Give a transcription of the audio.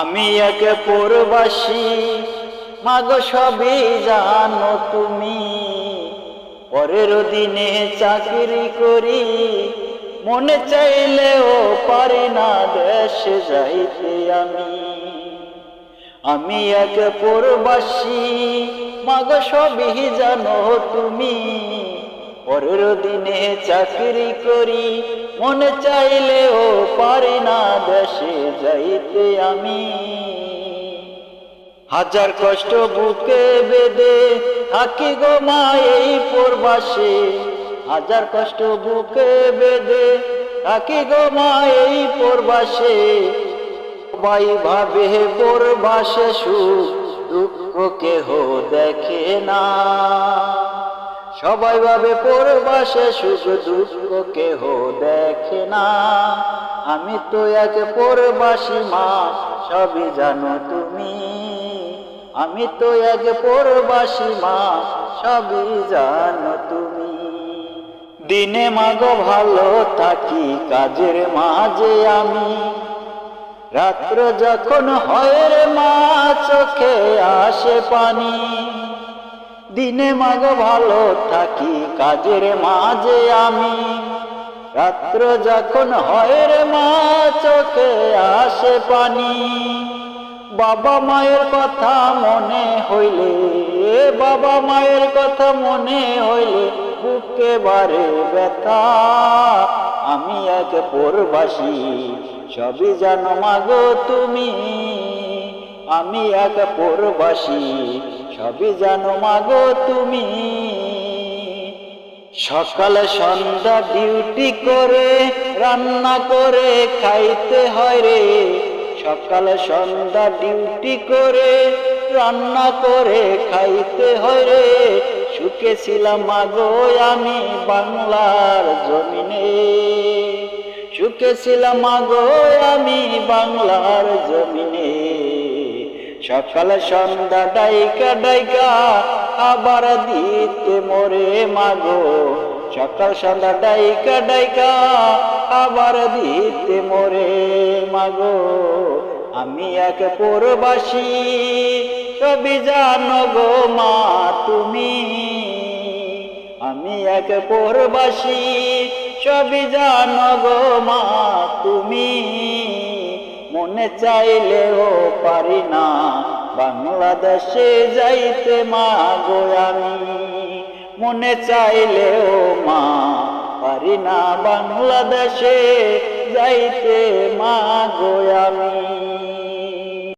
আমি এক পরবাসী, মাগ সবই জানো তুমি। পরের দিনে চাকরি করি, মনে চাইলেও পারি না দেশে যাইতে আমি। আমি এক পরবাসী, মাগ সবই জানো তুমি। পরের দিনে চাকরি করি। মনে চাইলেও পারি না দেশে যাইতে আমি। হাজার কষ্ট বুকে বেদে থাকি গো মা এই পরবাসে। হাজার কষ্ট বুকে বেদে থাকি গো মা এই পরবাসে। সবাই ভাবে পরবাসে সুখ, দুঃখ কেহ দেখে না। সবাই ভাবে পরবাসে সুখ দুঃখ কেহ দেখে না। আমি তো এক পরবাসী মা, সবই জানো তুমি। আমি তো এক পরবাসী মা, সবই জানো তুমি। দিনে মাগো ভালো থাকি, কাজের মাঝে আমি। রাত্র যখন হয় রে মা, চোখে আসে পানি। দিনে মাগো ভালো থাকি কাজের মাঝে আমি। রাত্র যখন হয় রে মা, চোখে আসে পানি। বাবা মায়ের কথা মনে হইলে, বাবা মায়ের কথা মনে হইলে বুকে বারে ব্যথা। আমি এক পরবাসী, সবই জানো মাগো তুমি। আমি এক পরবাসী, সবই জানো মাগো তুমি। সকালে সন্ধ্যা ডিউটি করে, রান্না করে, খাইতে হয় রে। সকালে সন্ধ্যা ডিউটি করে, রান্না করে, খাইতে হয় রে। সুখে ছিলাম মাগো আমি বাংলার জমিনে। সুখে ছিলাম মাগো আমি বাংলার জমিনে। সকালে সন্ধ্যা ডাইকা ডাইকা আবার দিতে মোরে মাগো। সকাল সন্ধ্যা ডাইকা ডাইকা আবার দিতে মোরে মাগো। আমি এক পরবাসী, সবই জানো গো মা তুমি। আমি এক পরবাসী, সবই জানো গো মা তুমি। মনে চাইলেও পারি না। বাংলাদেশে যাইতে মা গো আমি। মনে চাইলেও মা, পারি না বাংলাদেশে যাইতে মা গো আমি।